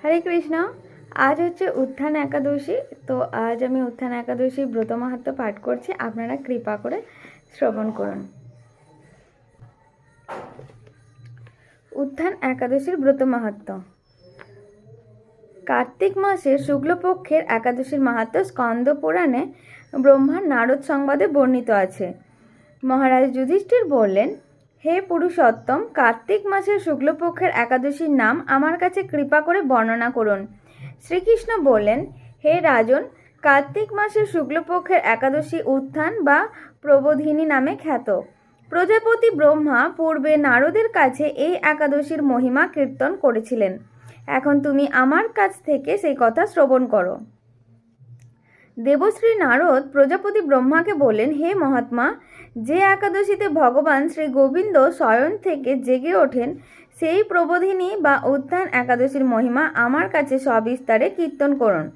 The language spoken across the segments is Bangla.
হরে কৃষ্ণ। আজ হচ্ছে উত্থান একাদশী, তো আজ আমি উত্থান একাদশী ব্রত মাহাত্ম পাঠ করছি। আপনারা কৃপা করে শ্রবণ করুন। উত্থান একাদশীর ব্রত মাহাত্ম কার্তিক মাসের শুক্লপক্ষের একাদশীর মাহাত্ম স্কন্দ পুরাণে ব্রহ্মার নারদ সংবাদে বর্ণিত আছে। মহারাজ যুধিষ্ঠির বললেন হে পুরুষোত্তম, কার্তিক মাসের শুক্লপক্ষের একাদশীর নাম আমার কাছে কৃপা করে বর্ণনা করুন। শ্রীকৃষ্ণ বললেন, হে রাজন, কার্তিক মাসের শুক্লপক্ষের একাদশী উত্থান বা প্রবোধিনী নামে খ্যাত। প্রজাপতি ব্রহ্মা পূর্বে নারদের কাছে এই একাদশীর মহিমা কীর্তন করেছিলেন। এখন তুমি আমার কাছ থেকে সেই কথা শ্রবণ করো। দেবশ্রী নারদ প্রজাপতি ব্রহ্মাকে বললেন, হে মহাত্মা, যে একাদশীতে ভগবান শ্রী গোবিন্দ শয়ন থেকে জেগে ওঠেন, সেই প্রবোধিনী বা উত্থান একাদশীর মহিমা আমার কাছে সবিস্তারে কীর্তন করুন।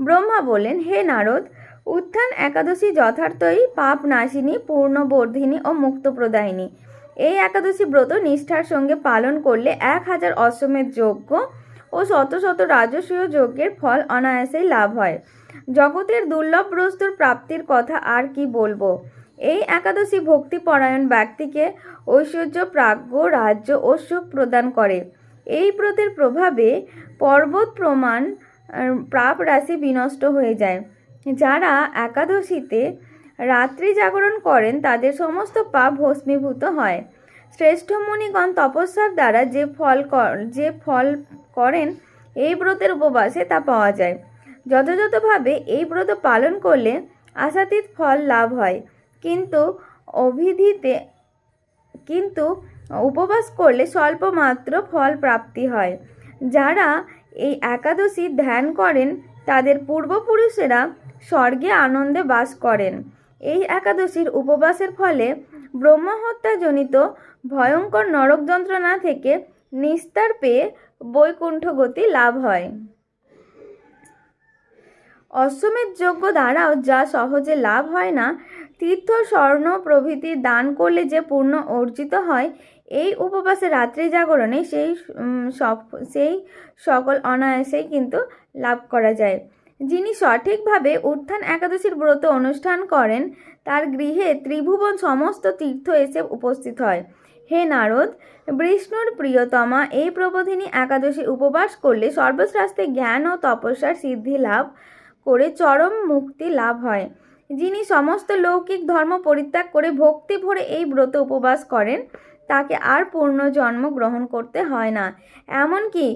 ব্রহ্মা বললেন, হে নারদ, উত্থান একাদশী যথার্থই পাপ নাশিনী পূর্ণবর্ধিনী ও মুক্তপ্রদায়িনী। এই একাদশী ব্রত নিষ্ঠার সঙ্গে পালন করলে এক হাজার অশ্বমেধ যজ্ঞ ও শত শত রাজস্বীয় যজ্ঞের ফল অনায়াসেই লাভ হয়। জগতের দুর্লভ বস্তুর প্রাপ্তির কথা আর কি বলব? এই একাদশী ভক্তিপরায়ণ ব্যক্তিকে ঐশ্বর্য, প্রাজ্ঞ, রাজ্য ও সুখ প্রদান করে। এই ব্রতের প্রভাবে পর্বত প্রমাণ প্রাপ রাশি বিনষ্ট হয়ে যায়। যারা একাদশীতে রাত্রি জাগরণ করেন, তাদের সমস্ত পাপ ভস্মীভূত হয়। শ্রেষ্ঠ মুনিগণ তপস্যার দ্বারা যে ফল যে ফল করেন, এই ব্রতের উপবাসে তা পাওয়া যায়। যথাযথভাবে এই ব্রত পালন করলে আশাতীত ফল লাভ হয়। কিন্তু অভিধিতে কিন্তু উপবাস করলে স্বল্প মাত্র ফল প্রাপ্তি হয়। যারা এই একাদশী ধ্যান করেন, তাদের পূর্বপুরুষেরা স্বর্গে আনন্দে বাস করেন। এই একাদশীর উপবাসের ফলে ব্রহ্মহত্যাজনিত ভয়ঙ্কর নরক যন্ত্রণা থেকে নিস্তার পেয়ে বৈকুণ্ঠ গতি লাভ হয়। অশ্বমেধ যজ্ঞ দ্বারাও যা সহজে লাভ হয় না, তীর্থ স্বর্ণ প্রভৃতি দান করলে যে পূর্ণ অর্জিত হয়, এই উপবাসে রাত্রি জাগরণে সেই সব সেই সকল অনায়াসেই কিন্তু লাভ করা যায়। যিনি সঠিকভাবে উত্থান একাদশীর ব্রত অনুষ্ঠান করেন, তার গৃহে ত্রিভুবন সমস্ত তীর্থ এসে উপস্থিত হয়। হে নারদ, বিষ্ণুর প্রিয়তমা, এই প্রবোধিনী একাদশী উপবাস করলে সর্বশ্রাস্তে জ্ঞান ও তপস্যার সিদ্ধি লাভ করে চরম মুক্তি লাভ হয়। যিনি সমস্ত লৌকিক ধর্ম পরিত্যাগ করে ভক্তি ভরে এই ব্রত উপবাস করেন, তাকে আর পূর্ণ জন্ম গ্রহণ করতে হয় না। এমনকি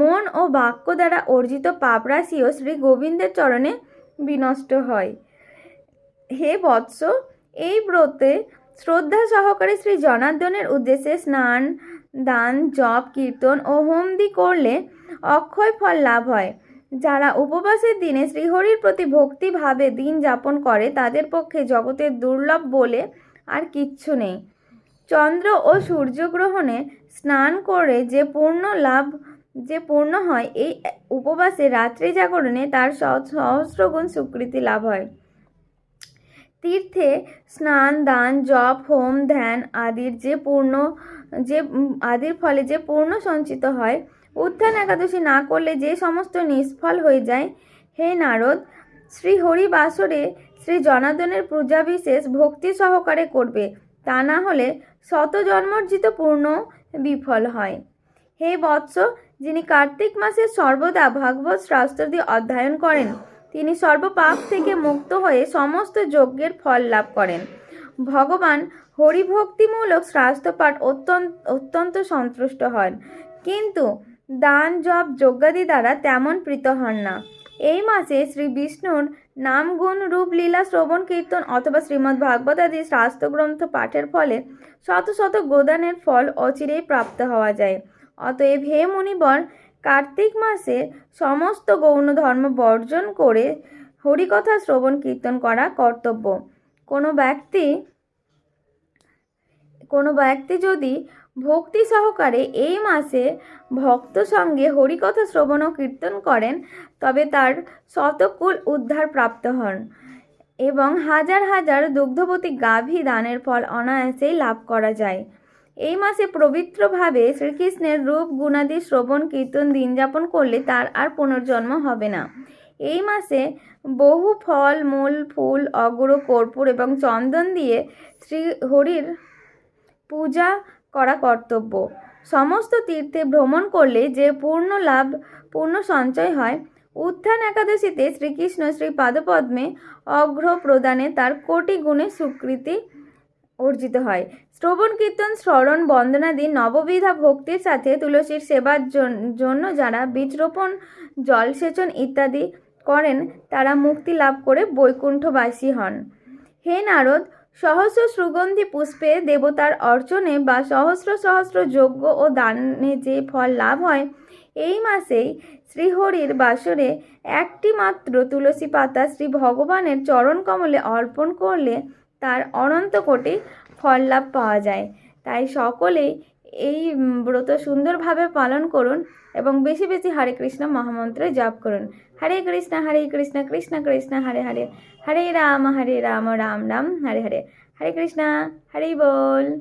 মন ও বাক্য দ্বারা অর্জিত পাপরাশিও শ্রী গোবিন্দের চরণে বিনষ্ট হয়। হে বৎস, এই ব্রতে শ্রদ্ধা সহকারে শ্রী জনার্দনের উদ্দেশ্যে স্নান, দান, জপ, কীর্তন ও হোমদি করলে অক্ষয় ফল লাভ হয়। যারা উপবাসের দিনে শ্রীহরির প্রতি ভক্তিভাবে দিন যাপন করে, তাদের পক্ষে জগতের দুর্লভ বলে আর কিচ্ছু নেই। চন্দ্র ও সূর্যগ্রহণে স্নান করে যে পূর্ণ লাভ, যে পূর্ণ হয়, এই উপবাসে রাত্রি জাগরণে তার সহ- সহস্রগুণ স্বীকৃতি লাভ হয়। তীর্থে স্নান, দান, জপ, হোম, ধ্যান আদির যে পূর্ণ, যে, আদির ফলে যে পূর্ণ সঞ্চিত হয় উত্থান একাদশী না করলে যে সমস্ত নিষ্ফল হয়ে যায়, হে নারদ, শ্রী হরি বাসরে শ্রী পূজা বিশেষ ভক্তি সহকারে করবে, তা না হলে শত জন্মর্জিত পূর্ণ বিফল হয়। হে বৎস, যিনি কার্তিক মাসে সর্বদা ভাগবত শাস্ত্রাদি অধ্যয়ন করেন, তিনি সর্বপাপ থেকে মুক্ত হয়ে সমস্ত যজ্ঞের ফল লাভ করেন। ভগবান হরিভক্তিমূলক শাস্ত্রপাঠ অত্যন্ত অত্যন্ত সন্তুষ্ট হন। কিন্তু দান, জপ, যজ্ঞাদি দ্বারা তেমন প্রীত হন না। এই মাসে শ্রী বিষ্ণুর নাম গুণ রূপ, লীলা, শ্রবণ, কীর্তন অথবা শ্রীমদ্ ভাগবত আদি শাস্ত্রগ্রন্থ পাঠের ফলে শত শত গোদানের ফল অচিরেই প্রাপ্ত হওয়া যায়। অতএব হে মুনিবর, কার্তিক মাসে সমস্ত গৌণ ধর্ম বর্জন করে হরিকথা, শ্রবণ, কীর্তন করা কর্তব্য। কোনো ব্যক্তি কোনো ব্যক্তি যদি ভক্তি সহকারে এই মাসে ভক্ত সঙ্গে হরিকথা শ্রবণ ও কীর্তন করেন, তবে তার শতকুল উদ্ধার প্রাপ্ত হন এবং হাজার হাজার দুগ্ধবতী গাভী দানের ফল অনায়াসেই লাভ করা যায়। এই মাসে পবিত্রভাবে শ্রীকৃষ্ণের রূপ, গুণাদি, শ্রবণ, কীর্তন, দিন যাপন করলে তার আর পুনর্জন্ম হবে না। এই মাসে বহু ফল, মূল, ফুল, অগুরু, কর্পূর এবং চন্দন দিয়ে শ্রী হরির পূজা করা কর্তব্য। সমস্ত তীর্থে ভ্রমণ করলে যে পূর্ণ লাভ, পূর্ণ সঞ্চয় হয়, উত্থান একাদশীতে শ্রীকৃষ্ণ শ্রী পাদপদ্মে অঘ্র প্রদানে তার কোটি গুণে স্বীকৃতি অর্জিত হয়। শ্রবণ, কীর্তন, স্মরণ, বন্দনাদি, নববিধা ভক্তির সাথে তুলসীর সেবার জন্য যারা বীজ রোপণ জলসেচন ইত্যাদি করেন, তারা মুক্তি লাভ করে বৈকুণ্ঠবাসী হন। হে নারদ সহস্র সুগন্ধি পুষ্পে দেবতার অর্চনে বা সহস্র সহস্র যজ্ঞ ও দানে যে ফল লাভ হয়, এই মাসেই শ্রীহরির বাসরে একটি মাত্র তুলসী পাতা শ্রী ভগবানের চরণ কমলে অর্পণ করলে তার অনন্ত কোটি ফল লাভ পাওয়া যায়। তাই সকলেই এই ব্রত সুন্দরভাবে পালন করুন এবং বেশি বেশি হরে কৃষ্ণ মহামন্ত্র জপ করুন। হরে কৃষ্ণ হরে কৃষ্ণ কৃষ্ণ কৃষ্ণ, হরে হরে। হরে রাম হরে রাম রাম রাম, হরে হরে। হরে কৃষ্ণ, হরে বল।